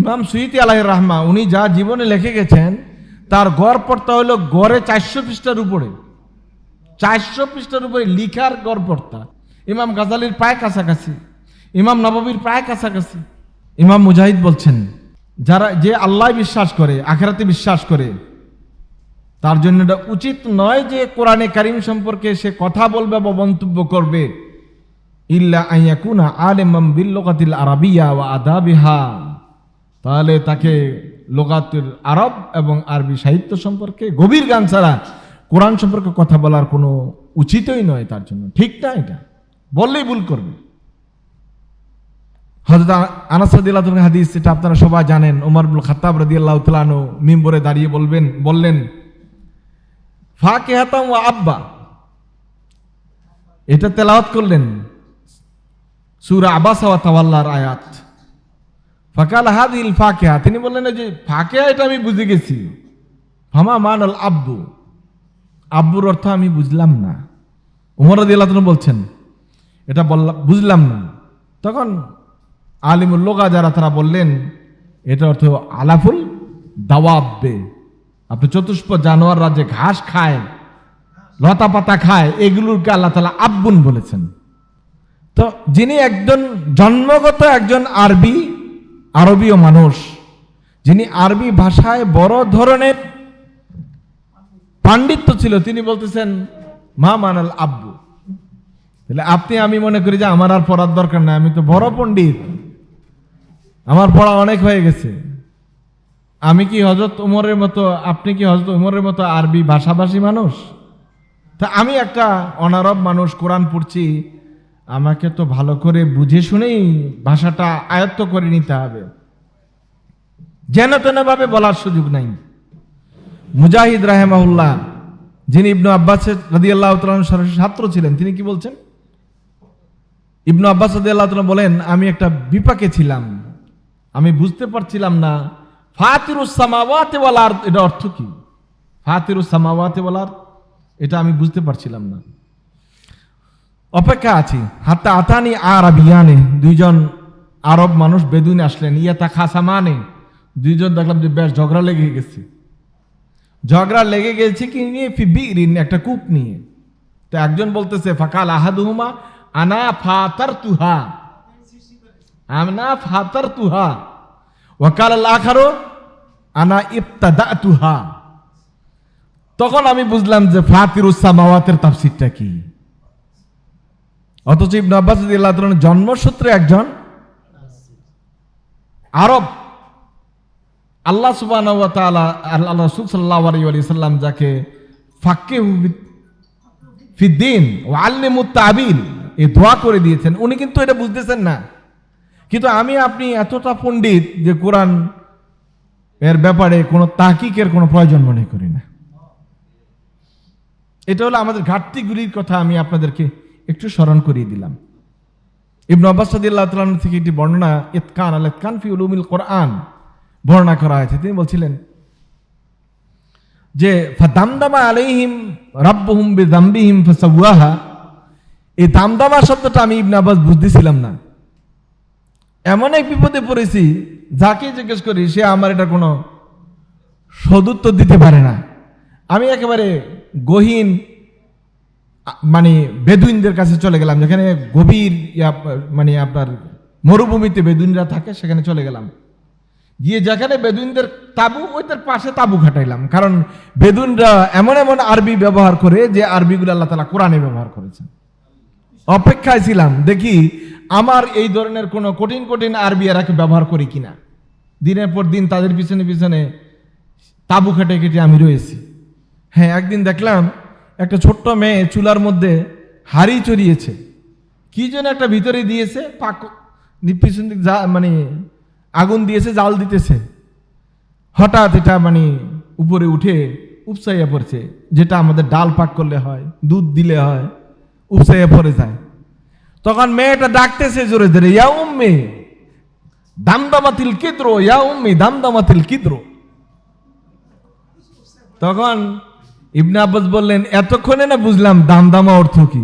ইমাম সুইতি আলাহ রাহমা, উনি যা জীবনে লিখে গেছেন, তার গড় পড়তা হলো গড়ে চারশো পৃষ্ঠার উপরে। চারশো পৃষ্ঠার উপরে লিখার গড় পড়তা। ইমাম গাজালির প্রায় কাছাকাছি, ইমাম নববীর প্রায় কাছাকাছি। ইমাম মুজাহিদ বলছেন, যারা, যে আল্লাহ বিশ্বাস করে, আখেরাতে বিশ্বাস করে, তার জন্য এটা উচিত নয় যে কোরআনে কারিম সম্পর্কে সে কথা বলবে বা মন্তব্য করবে। ইল্লা আইয়াকুনা আলেমাম বিল্লকাতিল আরাবিয়া ওয়া আদাবিহা। তাহলে তাকে লোকাতুল আরব এবং আরবি সাহিত্য সম্পর্কে গভীর গান ছাড়া কোরআন সম্পর্কে কথা বলার কোনো উচিতই নয় তার জন্য। ঠিক না এটা? বললেই ভুল করবে। হজরত আনাস হাদিস এটা আপনারা সবাই জানেন ওমর ইবনে খাত্তাব রাদিয়াল্লাহু তাআলা আনহু মিম্বরে দাঁড়িয়ে বলবেন, বললেন ফাকিহাতাম ওয়া আব্বা। এটা তেলাওয়াত করলেন। সূরা আবাসা ওয়া তাওয়াল্লার আয়াত। ফাকাল হাদিল ফাকিহা। তিনি বললেন যে ফাকিহা, এটা আমি বুঝে গেছি। ফামা মানাল আব্বু আব্বুর অর্থ আমি বুঝলাম না। উমর তাআলা বলছেন, এটা বললাম বুঝলাম না। তখন আলিমুল লোগা যারা, তারা বললেন, এটা অর্থ আলাফুল দাওয়াব্বে আপনি চতুষ্প জানোয়ার রাজ্যে ঘাস খায়, লতা পাতা খায়, এগুলোকে আল্লাহ তালা আব্বুন বলেছেন। তো যিনি একজন জন্মগত একজন আরবি আরবীয় মানুষ, যিনি আরবি ভাষায় বড় ধরনের পাণ্ডিত্য ছিল, তিনি বলতেছেন, মা মানাল আব্বু। তাহলে আপনি, আমি মনে করি যে আমার আর পড়ার দরকার নাই, আমি তো বড় পণ্ডিত। আমার পড়া অনেক হয়ে গেছে। আমি কি হজরত উমরের মতো, আপনি কি হজরত উমরের মতো আরবি ভাষাভাষী মানুষ? তা আমি একটা অনারব মানুষ, কোরআন পড়ছি আমাকে তো ভালো করে বুঝে শুনেই ভাষাটা আয়ত্ত করে নিতে হবে। যেন তেনভাবে বলার সুযোগ নাই। মুজাহিদ রাহেমাহুল্লাহ, যিনি ইবনু আব্বাসের তাআলার সরাসরি ছাত্র ছিলেন, তিনি কি বলছেন? ইবনু আব্বাস রাদিয়াল্লাহু তাআলা বলেন, আমি একটা বিপাকে ছিলাম। আমি বুঝতে পারছিলাম না, ফাতিরুস সামাওয়াতি ওয়াল আরদ। এটা অর্থ কি? ফাতিরুস সামাওয়াতি ওয়াল আরদ? এটা আমি বুঝতে পারছিলাম না। অপেক্ষা আছি। হাত্তা আতানি আরাবিয়ানে। দুইজন আরব মানুষ বেদুইন আসলেন। ইয়া তা খাসা মানে? দুইজন দেখলাম যে বেশ ঝগড়া লেগে গেছে। ঝগড়া লেগে গেছে কি নিয়ে? ফিবিরিন একটা কূপ নিয়ে। তো একজন বলতেছে, ফাকাল আহাদুহুমা আনা ফাতার তুহা আনা ফাতার তুহা ওয়াকাল আখারো, আনা ইবতাদা তুহা তখন আমি বুঝলাম যে ফাতিরুসামাওয়াতের তাফসিরটা কি। অথচ ইবনে আব্বাস তাআলার জন্মসূত্রে একজন আরব। আল্লাহ তাআলা, আল্লাহ রাসূল সাল্লাল্লাহু আলাইহি সাল্লাম যাকে ফাক্কিহু ফিদ্দিন ওয়া আল্লিমুত তাবিল এই দোয়া করে দিয়েছেন, উনি কিন্তু এটা বুঝতেছেন না। কিন্তু আমি, আপনি এতটা পণ্ডিত যে কোরআন এর ব্যাপারে কোনো তাহকিকের কোনো প্রয়োজন মনে করি না। এটা হলো আমাদের ঘাটতিগুলির কথা আমি আপনাদেরকে একটু স্মরণ করিয়ে দিলাম। ইবনু আব্বাস রাদিয়াল্লাহু তাআলা থেকে একটি বর্ণনা, ইতকান আল ইতকান ফি উলুমিল কোরআন, বর্ণনা করা হয়েছে। তিনি বলছিলেন যে, ফাদামদামা আলাইহিম রাব্বুহুম বিযামবিহিম ফাসাওয়াহা। এই দামদামা শব্দটা আমি ইবনে আব্বাস বুঝতেছিলাম না। এমন এক বিপদে পড়েছি, যাকে জিজ্ঞেস করি, সে আমার এটা কোনো সদুত্তর দিতে পারে না? আমি একেবারে গহীন মানে বেদুইনদের কাছে চলে গেলাম, যেখানে গভীর মানে আপনার মরুভূমিতে বেদুইনরা থাকে, সেখানে চলে গেলাম। গিয়ে যেখানে বেদুইনদের তাবু, ওইটার পাশে তাবু খাটাইলাম। কারণ বেদুইনরা এমন এমন আরবি ব্যবহার করে যে আরবিগুলো আল্লাহ তালা কোরআনে ব্যবহার করেছেন। অপেক্ষায় ছিলাম, দেখি আমার এই ধরনের কোনো কঠিন কঠিন আরবি এরাকে ব্যবহার করি কিনা। দিনের পর দিন তাদের পিছনে পিছনে তাবু খেটে কেটে আমি রয়েছি। হ্যাঁ একদিন দেখলাম একটা ছোট্ট মেয়ে চুলার মধ্যে হাড়ি চড়িয়েছে। কি যেন একটা ভিতরে দিয়েছে, পাক পিছন দিক যা মানে আগুন দিয়েছে, জাল দিতেছে। হঠাৎ এটা মানে উপরে উঠে উপসাইয়া পড়ছে, যেটা আমাদের ডাল পাক করলে হয়, দুধ দিলে হয়, উপসাইয়া পড়ে যায়। তখন মেয়েটা ডাকতেছে জোরে জোরে, ইয়া উম্মি, দামদামাতিল কিদ্রো, ইয়া উম্মি, দামদামাতিল কিদ্রো? তখন ইবনে আব্বাস বললেন, এতক্ষণে না বুঝলাম দামদামা অর্থ কি?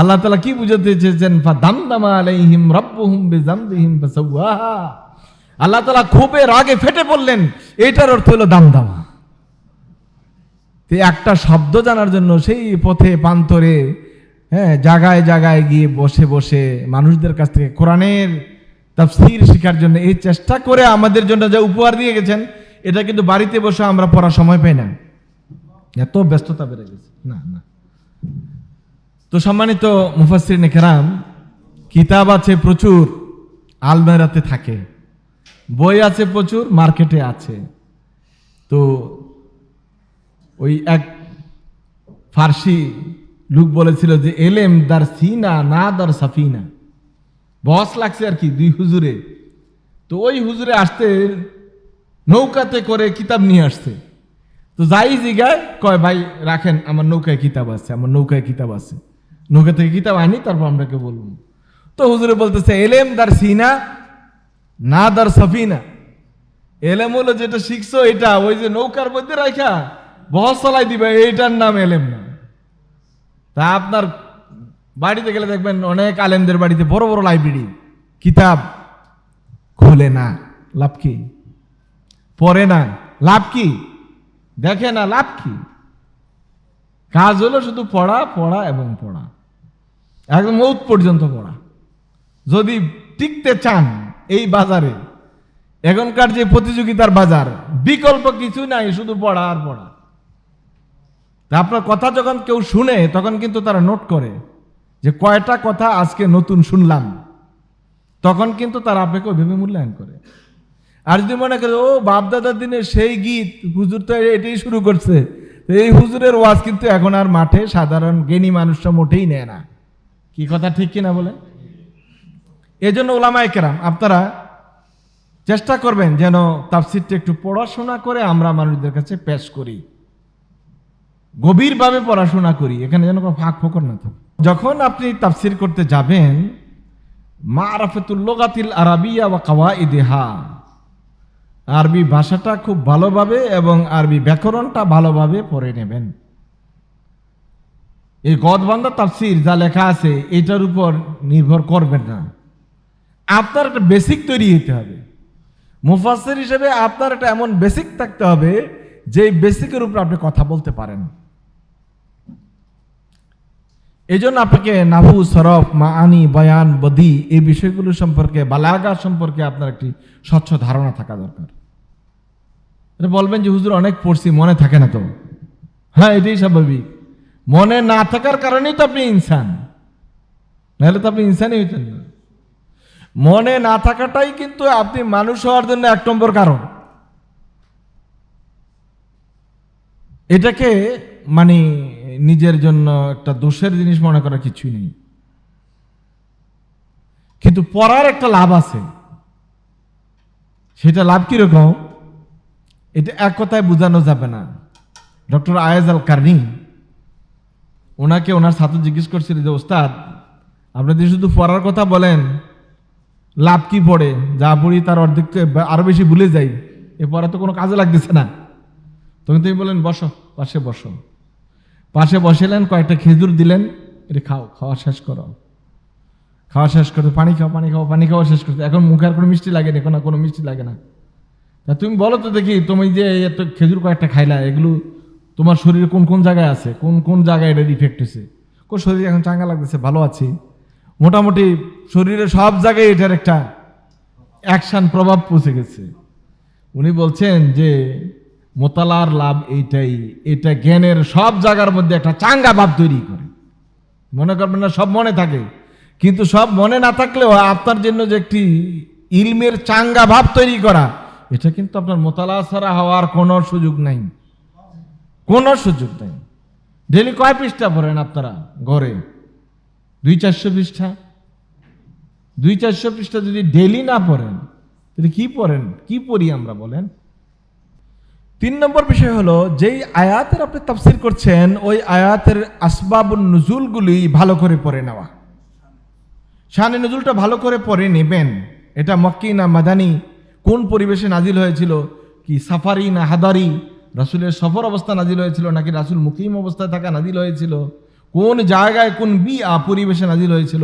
আল্লাহ তালা কি বুঝাতে চেয়েছেন দামদামা আলাইহিম রাব্বুহুম বিজামবিহিম ফাসাওয়াহা। আল্লাহ তালা খুবই রাগে ফেটে পড়লেন, এইটার অর্থ হলো দামদামা। তো একটা শব্দ জানার জন্য সেই পথে পান্তরে হ্যাঁ জায়গায় জায়গায় গিয়ে বসে বসে মানুষদের কাছ থেকে কোরআনের তাফসীর শেখার জন্য এই চেষ্টা করে আমাদের জন্য যা উপহার দিয়ে গেছেন, এটা কিন্তু বাড়িতে বসে আমরা পড়ার সময় পাই না। এত ব্যস্ততা বেড়ে গেছে। না না। তো সম্মানিত মুফাসির নেকেরাম কিতাব আছে প্রচুর, আলমেরাতে থাকে। বই আছে প্রচুর, মার্কেটে আছে। তো ওই এক ফার্সি লোক বলেছিল যে, এলেম দার সিনা, না দার সাফিনা। বস লাগছে আর কি দুই হুজুরে। তো ওই হুজুরে আসতে নৌকাতে করে কিতাব নিয়ে আসছে। তো যাই জিগায় কয়, ভাই, রাখেন, আমার নৌকায় কিতাব আছে, আমার নৌকায় কিতাব আছে। নৌকা থেকে কিতাব আনি, তারপর আমরাকে বলব। তো হুজুরে বলতেছে, এলেম দার সিনা, না দার সাফিনা। এলেম হলো যেটা শিখছো, এটা, ওই যে নৌকার মধ্যে রাখা বহস চালাই দিবে, এইটার নাম এলেম না। তা আপনার বাড়িতে গেলে দেখবেন অনেক আলেমদের বাড়িতে বড় বড় লাইব্রেরি, কিতাব, খোলে না, লাভ কি? পড়ে না, লাভ কি? দেখে না লাভ কি? কাজ হলো শুধু পড়া পড়া এবং পড়া। একদম মৌত পর্যন্ত পড়া। যদি টিকতে চান এই বাজারে, এখনকার যে প্রতিযোগিতার বাজার, বিকল্প কিছু নাই, শুধু পড়া আর পড়া। আপনার কথা যখন কেউ শুনে, তখন কিন্তু তারা নোট করে যে কয়টা কথা আজকে নতুন শুনলাম। তখন কিন্তু তারা আপনাকে ওইভাবে মূল্যায়ন করে। আর যদি মনে করে, ও, বাপদাদার দিনে সেই গীত হুজুর তো এটাই শুরু করছে। এই হুজুরের ওয়াজ কিন্তু এখন আর মাঠে সাধারণ জ্ঞানী মানুষরা মোটেই নেয় না। কি কথা ঠিক কিনা বলে এই জন্য ওলামায় কেরাম, আপনারা চেষ্টা করবেন যেন তাফসিরটা একটু পড়াশোনা করে আমরা মানুষদের কাছে পেশ করি। গভীরভাবে পড়াশোনা করি, এখানে যেন কোনো ফাঁক ফোকর না থাকে। যখন আপনি তাফসির করতে যাবেন মা আরাফেতুল্লোগাতিল আরাবিয়া বা কাওয়া ইদেহা আরবি ভাষাটা খুব ভালোভাবে এবং আরবি ব্যাকরণটা ভালোভাবে পড়ে নেবেন। এই গদবান্ধা তাফসির যা লেখা আছে, এটার উপর নির্ভর করবেন না। আপনার একটা বেসিক তৈরি হতে হবে। মুফাসসির হিসেবে আপনার একটা এমন বেসিক থাকতে হবে যে বেসিকের উপর আপনি কথা বলতে পারেন। এই জন্য আপনাকে নাহু সরফ মা আনি বয়ান, বদি এই বিষয়গুলো সম্পর্কে, বালাগা সম্পর্কে আপনার একটি স্বচ্ছ ধারণা থাকা দরকার। এটা বলবেন যে হুজুর অনেক পড়ছি, মনে থাকে না তো। হ্যাঁ এটাই স্বাভাবিক। মনে না থাকার কারণেই তো আপনি ইনসান। নাহলে তো আপনি ইনসানই হইতেন না। মনে না থাকাটাই কিন্তু আপনি মানুষ হওয়ার জন্য এক নম্বর কারণ। এটাকে মানে নিজের জন্য একটা দোষের জিনিস মনে করা কিছুই নেই। কিন্তু পড়ার একটা লাভ আছে। সেটা লাভ কীরকম? এটা এক কথায় বোঝানো যাবে না। ডক্টর আয়াজ আল কার্নি ওনাকে ওনার ছাত্র জিজ্ঞেস করছিল যে, ওস্তাদ, আপনি যদি শুধু পড়ার কথা বলেন, লাভ কি পড়ে? যা পড়ি তার অর্ধেক তো আরও বেশি ভুলে যাই। এ পড়া তো কোনো কাজে লাগতেছে না। তখন তুমি বলেন বসো, পাশে বসো। পাশে বসেলেন, কয়েকটা খেজুর দিলেন, এটা খাও, খাওয়া শেষ করো। খাওয়া শেষ করতে পানি খাও পানি খাও, পানি খাওয়া শেষ করতে। এখন মুখে আর কোনো মিষ্টি লাগে না এখন কোনো মিষ্টি লাগে না। তা তুমি বলো তো দেখি, তুমি যে এত খেজুর কয়েকটা খাইলা, এগুলো তোমার শরীরে কোন কোন জায়গায় আছে? কোন কোন জায়গায় এটার ইফেক্ট হয়েছে কোন শরীর এখন চাঙ্গা লাগতেছে, ভালো আছি। মোটামুটি শরীরে সব জায়গায় এটার একটা অ্যাকশন প্রভাব পৌঁছে গেছে। উনি বলছেন যে, মোতালার লাভ এইটাই, এটা জ্ঞানের সব জায়গার মধ্যে একটা চাঙ্গা ভাব তৈরি করে। মনে করবেন না, সব মনে থাকে। কিন্তু সব মনে না থাকলেও আপনার জন্য যে একটি ইলমের চাঙ্গা ভাব তৈরি করা এটা কিন্তু আপনার মোতালা ছাড়া হওয়ার কোনো সুযোগ নাই। কোনো সুযোগ নাই। ডেলি কয় পৃষ্ঠা পড়েন আপনারা ঘরে? দুই চারশো পৃষ্ঠা? দুই চারশো পৃষ্ঠা যদি ডেলি না পড়েন, তাহলে কি পড়েন? কি পড়ি আমরা বলেন? তিন নম্বর বিষয় হলো, যেই আয়াতের আপনি তাফসির করছেন, ওই আয়াতের আসবাবুন নজুলগুলি ভালো করে পড়ে নেওয়া। শানে নজুলটা ভালো করে পড়ে নেবেন। এটা মক্কি না মাদানি কোন পরিবেশে নাজিল হয়েছিল? কি সাফারি না হাদারি? রাসুলের সফর অবস্থা নাজিল হয়েছিল নাকি রাসুল মুকিম অবস্থায় থাকা নাজিল হয়েছিল? কোন জায়গায় কোন বি পরিবেশে নাজিল হয়েছিল?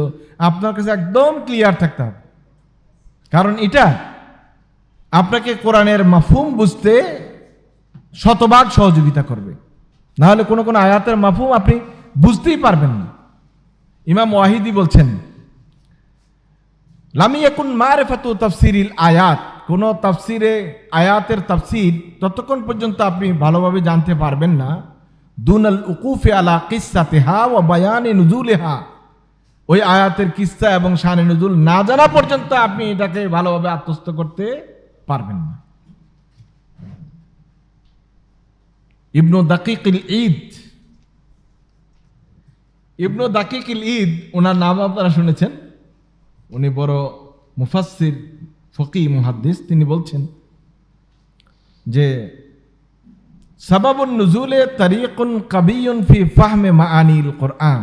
আপনার কাছে একদম ক্লিয়ার থাকতে হবে। কারণ এটা আপনাকে কোরআনের মাফুম বুঝতে শতভাগ সহযোগিতা করবে। না হলে কোনো কোনো আয়াতের মাফুম আপনি বুঝতেই পারবেন না। ইমাম ওয়াহিদি বলছেন, লামি এখন মারেফাতু তাফসিরিল আয়াত। কোন তাফসিরে, আয়াতের তাফসির ততক্ষণ পর্যন্ত আপনি ভালোভাবে জানতে পারবেন না। দুনাল উকুফে আলা কিসা তেহা ও বায়ানে নুজুলেহা। ওই আয়াতের কিস্তা এবং শানে নজুল না জানা পর্যন্ত আপনি এটাকে ভালোভাবে আত্মস্থ করতে পারবেন না। ইবনু দাকিকিল ঈদ। ইবনু দাকিকিল ঈদ, ওনার নাম আপনারা শুনেছেন। উনি বড় মুফাসসির ফকি মুহাদ্দিস, তিনি বলছেন যে, সাবাবুন নুজুলে তারিকুন কাবিয়ুন ফি ফাহমে মাআনিল কোরআন।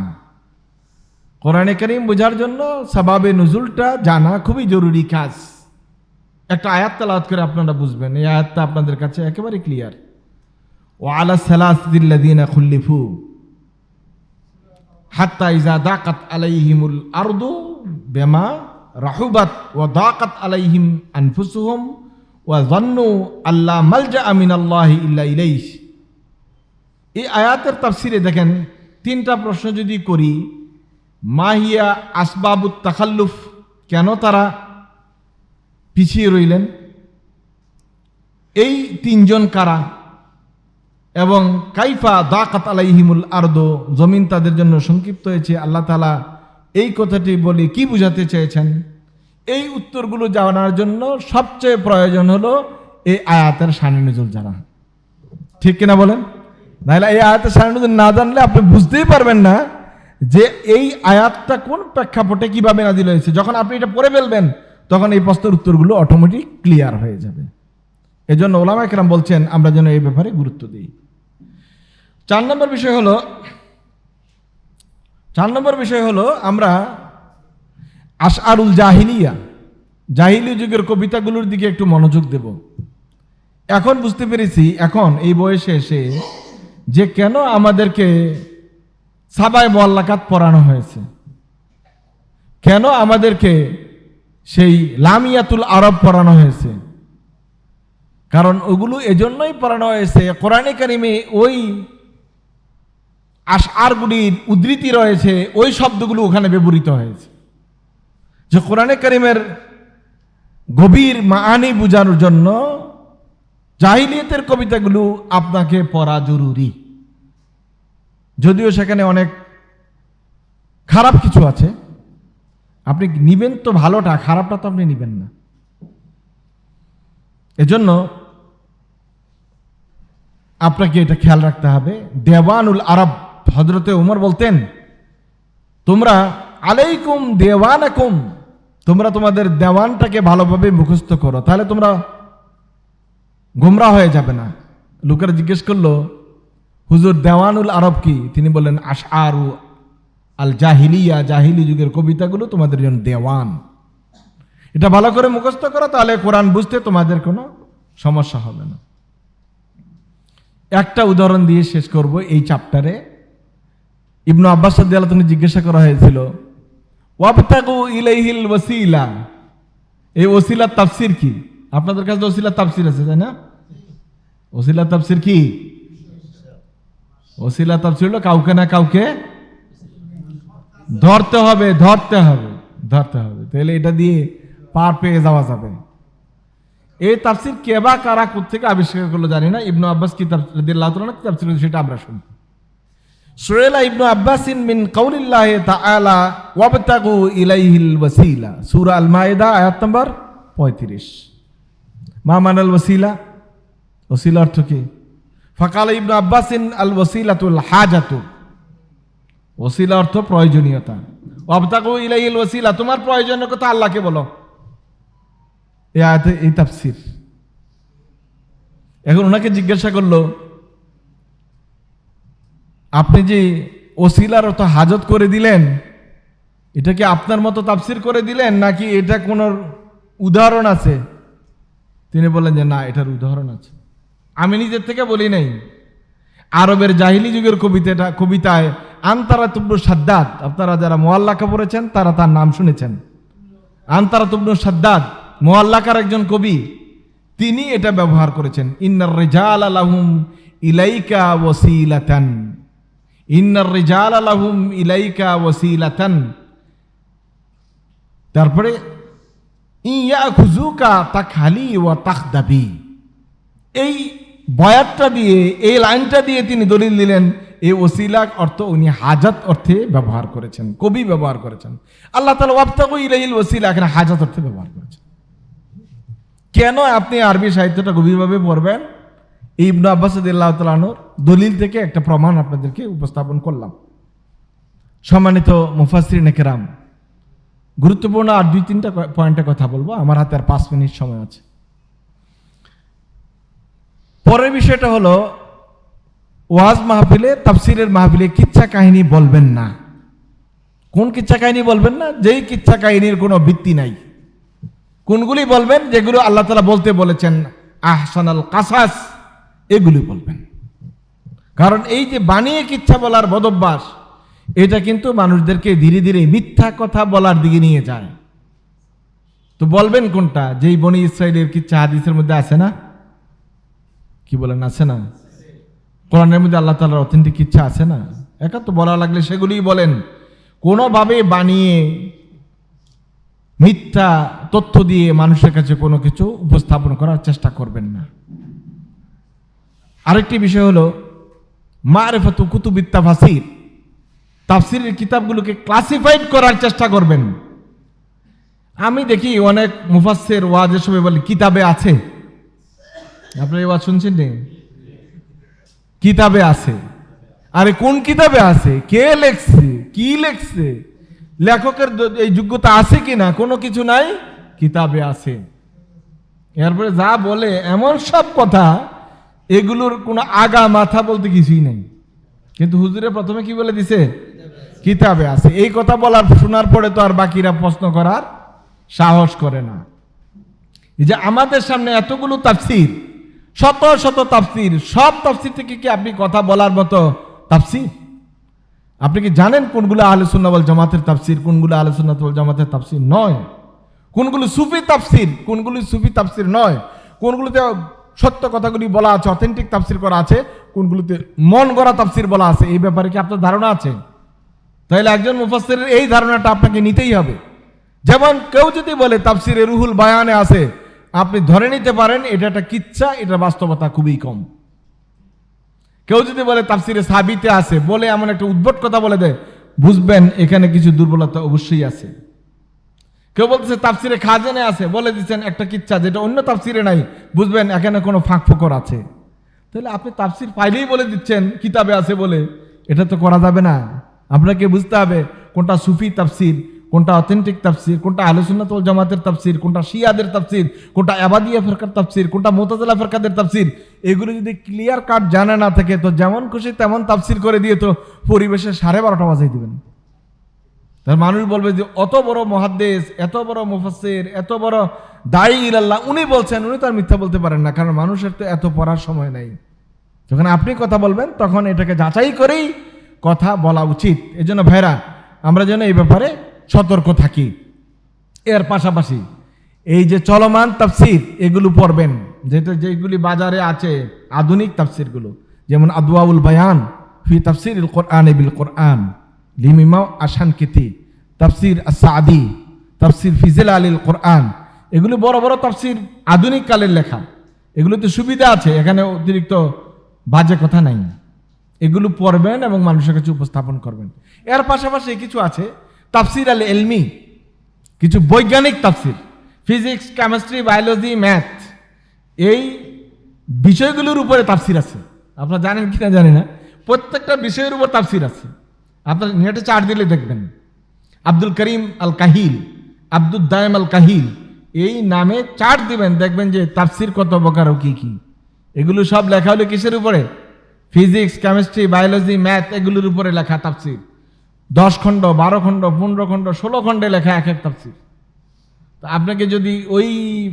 কোরআনে করিম বোঝার জন্য সাবাবে নজুলটা জানা খুবই জরুরি কাজ। একটা আয়াত তালাওয়াত করে আপনারা বুঝবেন, এই আয়াতটা আপনাদের কাছে একেবারে ক্লিয়ার। ও আলা সালাসদিল্লাদিনা খুল্লিফু, হাত্তা ইজা দাকাত আলাইহিমুল আরদু বেমা রাহুবাত ও দাকাত আলাইহিম আনফুসুহুম ওয়া জান্নু আল্লাহ মালজা আমিন আল্লাহ ইল্লা ইলাইহ। এই আয়াতের তাফসিরে দেখেন, তিনটা প্রশ্ন যদি করি মাহিয়া আসবাবুত তাখাল্লুফ, কেন তারা পিছিয়ে রইলেন? এই তিনজন কারা? এবং কাইফা দাকাত আলাইহিমুল আরদো, জমিন তাদের জন্য সংক্ষিপ্ত হয়েছে, আল্লাহ তালা এই কথাটি বলে, কি বুঝাতে চেয়েছেন? এই উত্তরগুলো জানার জন্য সবচেয়ে প্রয়োজন হলো এই আয়াতের সানি নজর জানা ঠিক কিনা বলেন? নাহলে এই আয়াতের সানি নজর না জানলে আপনি বুঝতেই পারবেন না যে এই আয়াতটা কোন প্রেক্ষাপটে কীভাবে নাজিল হয়েছে। যখন আপনি এটা পড়ে ফেলবেন, তখন এই প্রশ্নের উত্তরগুলো অটোমেটিক ক্লিয়ার হয়ে যাবে। এই এজন্য ওলামা একরাম বলছেন, আমরা যেন এই ব্যাপারে গুরুত্ব দিই। চার নম্বর বিষয় হলো চার নম্বর বিষয় হলো আমরা আশআরুল জাহিলিয়া, জাহিলি যুগের কবিতাগুলোর দিকে একটু মনোযোগ দেব। এখন বুঝতে পেরেছি, এখন এই বয়সে এসে যে কেন আমাদেরকে সাবাই মোয়াল্লাকাত পড়ানো হয়েছে। কেন আমাদেরকে সেই লামিয়াতুল আরব পড়ানো হয়েছে। কারণ ওগুলো এজন্যই পড়ানো হয়েছে, কোরআনে কারিমে ওই আশআরগুলির উদ্ধৃতি রয়েছে, ওই শব্দগুলো ওখানে ব্যবহৃত হয়েছে। যে কোরআনে কারিমের গভীর মাআনি বোঝানোর জন্য জাহিলিয়তের কবিতাগুলো আপনাকে পড়া জরুরি। যদিও সেখানে অনেক খারাপ কিছু আছে, আপনি নিবেন তো ভালোটা, খারাপটা তো আপনি নিবেন না। এজন্য আপনাকে এটা খেয়াল রাখতে হবে, দেওয়ানুল আরব হজরতে উমর বলতেন, তোমরা আলাইকুম দেওয়ানাকুম, তোমরা তোমাদের দেওয়ানটাকে ভালোভাবে মুখস্থ করো, তাহলে তোমরা গোমরা হয়ে যাবে না। লোকেরা জিজ্ঞেস করল, হুজুর, দেওয়ানুল আরব কি? তিনি বললেন, আশআরু আল জাহিলিয়া জাহিলি যুগের কবিতাগুলো তোমাদের জন্য দেওয়ান। এটা ভালো করে মুখস্থ করো, তাহলে কোরআন বুঝতে তোমাদের কোনো সমস্যা হবে না। একটা উদাহরণ দিয়ে শেষ করব এই চ্যাপ্টারে ইবনু আব্বাস সাদ্দাল্লাহ তুমি জিজ্ঞাসা করা হয়েছিল, ওয়াবতাগু ইলাইহিল ওয়াসিলা? এই ওসিলার তাফসির কি? আপনাদের কাছে ওসিলার তাফসির আছে, তাই না? ওসিলার তাফসির কি? ওসিলা তাফসির হলো কাউকে না কাউকে ধরতে হবে ধরতে হবে ধরতে হবে। তাহলে এটা দিয়ে পার পেয়ে যাওয়া যাবে। এই তাফসির কে বা কারা থেকে আবিষ্কার করল জানি না। ইবনু আব্বাস কি তাফসির কি তাফসির সেটা আমরা শুনি সুরেলা ইবনু আব্বাসিন মিন কাউলিল্লাহ তাআলা ওয়াবতাগু ইলাইহিল ওয়াসিলা। সূরা আল মাইদা আয়াত নম্বর 35 মা মানাল ওয়াসিলা? ওসিলা অর্থ কি? ফাকাল ইবনু আব্বাসিন আল ওয়াসিলাতুল হাজাতু। ওসিলা অর্থ প্রয়োজনীয়তা। ওয়াবতাগু ইলাইহিল ওয়াসিলা, তোমার প্রয়োজনীয় কথা আল্লাহকে বলো। এই আয়াতে এই তাফসির। এখন ওনাকে জিজ্ঞাসা করল আপনি যে ওসিলার অত হাজত করে দিলেন, এটা কি আপনার মতো তাফসির করে দিলেন, নাকি এটা কোনো উদাহরণ আছে? তিনি বললেন যে না, এটার উদাহরণ আছে। আমি নিজের থেকে বলি নাই। আরবের জাহিলি যুগের কবিতাটা, কবিতায় আন্তারা তুব্র সাদ্দাত আপনারা যারা মোয়াল্লাকা পড়েছেন, তারা তার নাম শুনেছেন। আন্তারা তুব্র সাদ্দাত মোয়াল্লাকার একজন কবি, তিনি এটা ব্যবহার করেছেন। ইন্নার রেজাল আলাহুম ইলাইকা ওসিলাতান ইলাইকা তারপরে ইয়া খুজুকা তা খালি ও তাকদাবি এই বয়াতটা দিয়ে, এই লাইনটা দিয়ে তিনি দলিল দিলেন এই ওসিলাক অর্থ উনি হাজাত অর্থে ব্যবহার করেছেন, কবি ব্যবহার করেছেন। আল্লাহ তালা ওয়াপ্তাকু ইলাইল ওসিলা এখানে হাজাত অর্থে ব্যবহার করেছেন। কেন আপনি আরবি সাহিত্যটা গভীরভাবে পড়বেন? ইবনু আব্বাস দলিল থেকে একটা প্রমাণ আপনাদেরকে উপস্থাপন করলাম। সম্মানিত মুফাসির নেকেরাম গুরুত্বপূর্ণ আর দুই তিনটা পয়েন্টে কথা বলব। আমার হাতে আর পাঁচ মিনিট সময় আছে। পরের বিষয়টা হলো, ওয়াজ মাহফিলে, তাফসিরের মাহফিলে কিচ্ছা কাহিনী বলবেন না। কোন কিচ্ছা কাহিনী বলবেন না? যেই কিচ্ছা কাহিনীর কোনো ভিত্তি নাই। কোনগুলি বলবেন? যেগুলো আল্লাহ তালা বলতে বলেছেন, আহসানাল কাসাস। এগুলি বলবেন। কারণ এই যে বানিয়ে কিচ্ছা বলার বদভ্যাস, এটা কিন্তু মানুষদেরকে ধীরে ধীরে মিথ্যা কথা বলার দিকে নিয়ে যায়। তো বলবেন কোনটা? যেই বনি ইসরায়েলের কিচ্ছা হাদিসের মধ্যে আছে না? কি বলেন, আছে না? কোরআনের মধ্যে আল্লাহ তালার অথেন্টিক ইচ্ছা আছে না? একা তো বলা লাগলে সেগুলিই বলেন। কোনোভাবে বানিয়ে মিথ্যা তথ্য দিয়ে মানুষের কাছে কোনো কিছু উপস্থাপন করার চেষ্টা করবেন না। আরেকটি বিষয় হলো মারেফাতু কুতুবিত্তা ফাসির তাফসিরের কিতাবগুলোকে ক্লাসিফাইড করার চেষ্টা করবেন। আমি দেখি অনেক মুফাসের ওয়াজের সময় বলে কিতাবে আছে। আপনার এই ওয়াজ শুনছেন নি? কিতাবে আছে। আরে কোন কিতাবে আছে? কে লেখছে? কি লেখছে? লেখকের এই যোগ্যতা আছে কি না কোনো কিছু নাই? কিতাবে আছে। এরপরে যা বলে এমন সব কথা এগুলোর কোনো আগা মাথা বলতে কিছুই নেই। কিন্তু হুজুরে প্রথমে কি বলে দিছে? কিতাবে আছে। এই কথা বলার, শোনার পরে তো আর বাকিরা প্রশ্ন করার সাহস করে না। এই যে আমাদের সামনে এতগুলো তাফসির, শত শত তাফসির, সব তাফসির থেকে কি আপনি কথা বলার মতো তাফসির? আপনি কি জানেন কোনগুলো আলোচনা বল জামাতের তাফসির, কোনগুলো আলোচনা বল জামাতের তাফসির নয়? কোনগুলো সুফি তাফসির, কোনগুলো সুফি তাফসির নয়? কোনগুলোতে সত্য কথাগুলি বলা আছে অথেন্টিক তাফসির করা আছে, কোনগুলোতে মন গড়া তাফসির বলা আছে, এই ব্যাপারে কি আপনার ধারণা আছে? তাহলে একজন মুফাসসিরের এই ধারণাটা আপনাকে নিতেই হবে। যেমন কেউ যদি বলে তাফসিরে রুহুল বায়ানে আছে, আপনি ধরে নিতে পারেন এটা একটা কিচ্ছা এটা বাস্তবতা খুবই কম। কেউ যদি বলে তাফসিরে সাবিতে আছে, বলে এমন একটা উদ্ভট কথা বলে দেয়, বুঝবেন এখানে কিছু দুর্বলতা অবশ্যই আছে। কেউ বলতেছে, তাফসিরে খাজেনে আছে। বলে দিচ্ছেন একটা কিচ্ছা যেটা অন্য তাফসিরে নাই। বুঝবেন, এখানে কোনো ফাঁক ফোকর আছে। তাহলে আপনি তাফসির পাইলেই বলে দিচ্ছেন, কিতাবে আছে বলে। এটা তো করা যাবে না। আপনাকে বুঝতে হবে কোনটা সুফি তাফসির, কোনটা অথেন্টিক তাফসির, কোনটা আলোচনাতল জামাতের তাফসির, কোনটা শিয়াদের তাফসির, কোনটা আবাদিয়া ফেরকার তাফসির, কোনটা মোতাজলা ফেরকাদের তাফসির। এগুলো যদি ক্লিয়ার কাট জানা না থাকে, তো যেমন খুশি তেমন তাফসির করে দিয়ে তো পরিবেশে সাড়ে বারোটা বাজাই দিবেন। তার মানুষ বলবে যে, অত বড় মহাদ্দেশ, এত বড় মুফাসসির, এত বড় দায়ী ইলাল্লাহ। উনি বলছেন, উনি তো আর মিথ্যা বলতে পারেন না, কারণ মানুষের তো এত পড়ার সময় নাই। যখন আপনি কথা বলবেন, তখন এটাকে যাচাই করেই কথা বলা উচিত। এই জন্য ভাইরা, আমরা যেন এই ব্যাপারে সতর্ক থাকি। এর পাশাপাশি, এই যে চলমান তাফসির, এগুলো পড়বেন। যেহেতু যেগুলি বাজারে আছে, আধুনিক তাফসিরগুলো, যেমন আদওয়াউল বায়ান ফি তাফসির কোরআন বিল কোরআন। লিমিমাও আসান কিতি, তাফসির আসাদি তাফসির ফিজেল আলিল কোরআন এগুলো বড় বড় তাফসির আধুনিক কালের লেখা। এগুলোতে সুবিধা আছে, এখানে অতিরিক্ত বাজে কথা নাই। এগুলো পড়বেন এবং মানুষের কাছে উপস্থাপন করবেন। এর পাশাপাশি কিছু আছে, তাফসির আল এলমি কিছু বৈজ্ঞানিক তাফসির, ফিজিক্স, কেমিস্ট্রি, বায়োলজি, ম্যাথ, এই বিষয়গুলোর উপরে তাফসির আছে। আপনারা জানেন কি না জানি না, প্রত্যেকটা বিষয়ের উপর তাফসির আছে। আপনার নেটে চার্জ দিলে দেখবেন। আব্দুল করিম আল কাহিল আব্দুল দায়েম আল কাহিল এই নামে চার্ট দিবেন, দেখবেন যে তাফসির কত প্রকার ও কি কি। এগুলো সব লেখা হলো কিসের উপরে? ফিজিক্স, কেমিস্ট্রি, বায়োলজি, ম্যাথ, এগুলোর উপরে লেখা তাফসির। দশ খণ্ড, বারো খণ্ড, পনেরো খণ্ড, ষোলো খণ্ডে লেখা এক এক তাফসির। তো আপনাকে যদি ওই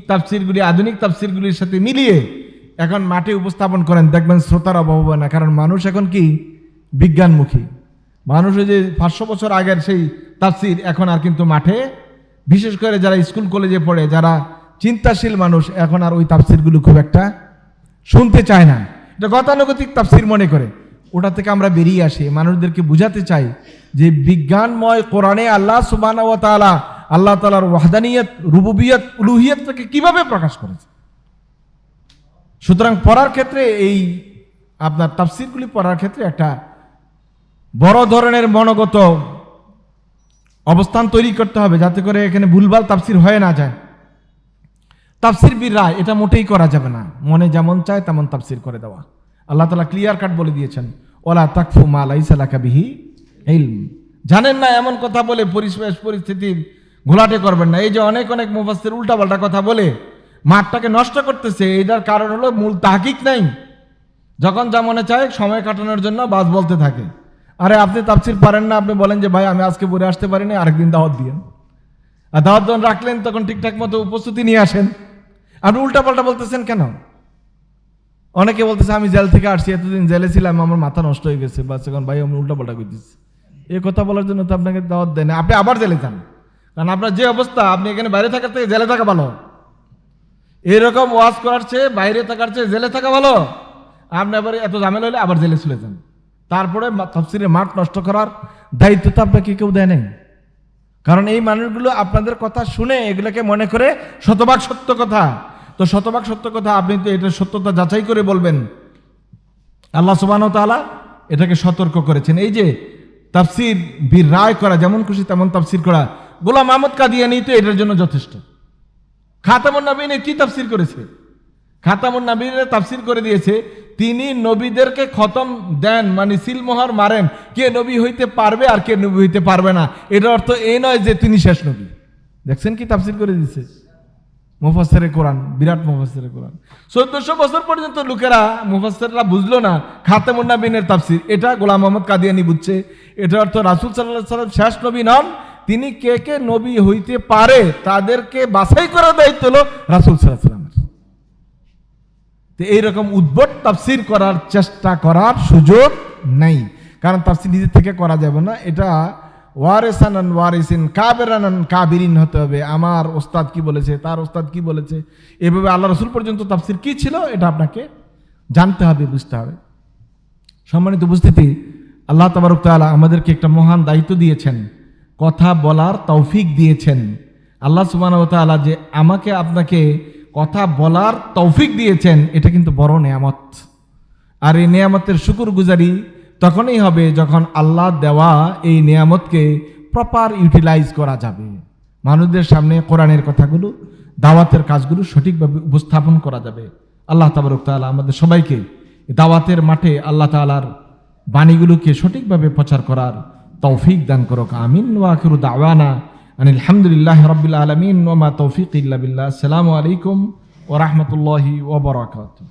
তাফসিরগুলি, আধুনিক তাফসিরগুলির সাথে মিলিয়ে এখন মাঠে উপস্থাপন করেন, দেখবেন শ্রোতার অভাব হবে না। কারণ মানুষ এখন কি? বিজ্ঞানমুখী। মানুষ যে পাঁচশো বছর আগের সেই তাফসির এখন আর কিন্তু মাঠে। বিশেষ করে যারা স্কুল কলেজে পড়ে, যারা চিন্তাশীল মানুষ, এখন আর ওই তাফসিরগুলো খুব একটা শুনতে চায় না। এটা গতানুগতিক তাফসির মনে করে। ওটা থেকে আমরা বেরিয়ে আসি। মানুষদেরকে বুঝাতে চাই যে বিজ্ঞানময় কোরআনে আল্লাহ তালা আল্লাহ তালার ওয়াহদানিয়ত, রুবুবিয়ত উলুহিয়তটাকে কীভাবে প্রকাশ করেছে? সুতরাং পড়ার ক্ষেত্রে এই আপনার তাফসিরগুলি পড়ার ক্ষেত্রে একটা বড় ধরনের মনোগত অবস্থান তৈরি করতে হবে যাতে করে এখানে ভুলভাল তাফসির হয়ে না যায়। তাফসির বীর রায়, এটা মোটেই করা যাবে না। মনে যেমন চায় তেমন তাফসির করে দেওয়া। আল্লাহ তালা ক্লিয়ার কাট বলে দিয়েছেন ওলা তাকফু মা লাইসালাকা বিহি ইলম। জানেন না এমন কথা বলে পরিবেশ পরিস্থিতির ঘোলাটে করবেন না। এই যে অনেক অনেক মুফাসসির উল্টাপাল্টা কথা বলে, মাঠটাকে নষ্ট করতেছে এটার কারণ হলো মূল তাহকিক নাই। যখন যা মনে চায়, সময় কাটানোর জন্য বাস বলতে থাকে। আরে আপনি তাফসির পারেন না, আপনি বলেন যে, ভাই, আমি আজকে পড়ে আসতে পারি পারিনি, আরেকদিন দাওয়াত দিয়েন আর দাওয়াত যখন রাখলেন, তখন ঠিকঠাক মতো উপস্থিতি নিয়ে আসেন। আপনি উল্টাপাল্টা বলতেছেন কেন? অনেকে বলতেছে, আমি জেল থেকে আসছি, এতদিন জেলে ছিলাম, আমার মাথা নষ্ট হয়ে গেছে, বাস, এখন ভাই, আমি উল্টাপাল্টা করতেছি। এই কথা বলার জন্য তো আপনাকে দাওয়াত দেয় না। আপনি আবার জেলে যান। কারণ আপনার যে অবস্থা, আপনি এখানে বাইরে থাকার থেকে জেলে থাকা ভালো। এরকম ওয়াজ করার চেয়ে বাইরে থাকার চেয়ে জেলে থাকা ভালো। আপনি আবার এত ঝামেলা হলে আবার জেলে চলে যান। তারপরে তফসিলের মাঠ নষ্ট করার দায়িত্ব তো আপনাকে কেউ দেয় নাই। কারণ এই মানুষগুলো আপনাদের কথা শুনে এগুলোকে মনে করে শতভাগ সত্য কথা। তো শতভাগ সত্য কথা আপনি তো এটা সত্যতা যাচাই করে বলবেন। আল্লাহ সুবাহ তাআলা এটাকে সতর্ক করেছেন। এই যে তাফসির বীর রায় করা, যেমন খুশি তেমন তাফসির করা। গোলাম আহমদ কাদিয়ানি তো এটার জন্য যথেষ্ট। খাতামুন নবীনে কি তাফসির করেছে? খাতামুন নবীনে তাফসির করে দিয়েছে, তিনি নবীদেরকে খতম দেন মানে সিলমোহর মারেন, কে নবী হইতে পারবে আর কে নবী হইতে পারবে না। এটার অর্থ এই নয় যে তিনি শেষ নবী। দেখছেন কি তাফসির করে দিয়েছে? মুফাসসিরে কোরআন, বিরাট মুফাসসিরে কোরআন। চোদ্দশো বছর পর্যন্ত লোকেরা, মুফাসসিররা বুঝলো না খাতামুন নবীনের তাফসির। এটা গোলাম মোহাম্মদ কাদিয়ানি বুঝছে। এটা অর্থ রাসূল সাল্লাল্লাহু সাল্লাম শেষ নবী নন, তিনি কে কে নবী হইতে পারে তাদেরকে বাছাই করার দায়িত্ব হলো রাসূল সাল্লাল্লাহু সাল্লামের তো এইরকম উদ্ভট তাফসির করার চেষ্টা করার সুযোগ নেই। কারণ তাফসির নিজে থেকে করা যাবে না। এটা ওয়ারেসানান ওয়ারিসিন কাবেরানান কাবিরিন হতে হবে। আমার ওস্তাদ কি বলেছে, তার ওস্তাদ কি বলেছে? এভাবে আল্লাহ রসুল পর্যন্ত তাফসির কি ছিল, এটা আপনাকে জানতে হবে, বুঝতে হবে। সম্মানিত উপস্থিতি, আল্লাহ তাবারক তাআলা আমাদেরকে একটা মহান দায়িত্ব দিয়েছেন। কথা বলার তৌফিক দিয়েছেন। আল্লাহ সুবহানাহু ওয়া তাআলা যে আমাকে আপনাকে কথা বলার তৌফিক দিয়েছেন, এটা কিন্তু বড় নেয়ামত। আর এই নেয়ামতের শুকুর গুজারি তখনই হবে যখন আল্লাহ দেওয়া এই নেয়ামতকে প্রপার ইউটিলাইজ করা যাবে। মানুষদের সামনে কোরআনের কথাগুলো, দাওয়াতের কাজগুলো সঠিকভাবে উপস্থাপন করা যাবে। আল্লাহ তাবারক তাআলা আমাদের সবাইকে দাওয়াতের মাঠে আল্লাহ তাআলার বাণীগুলোকে সঠিকভাবে প্রচার করার তৌফিক দান করুক। আমিন। ওয়াখিরু দাওয়ানা। আনিল হামদুলিল্লাহ রাব্বিল আলামিন ওয়া মা তৌফিক ইল্লা বিল্লাহ আসসালামু আলাইকুম ওয়া রাহমাতুল্লাহি ওয়া বারাকাতুহু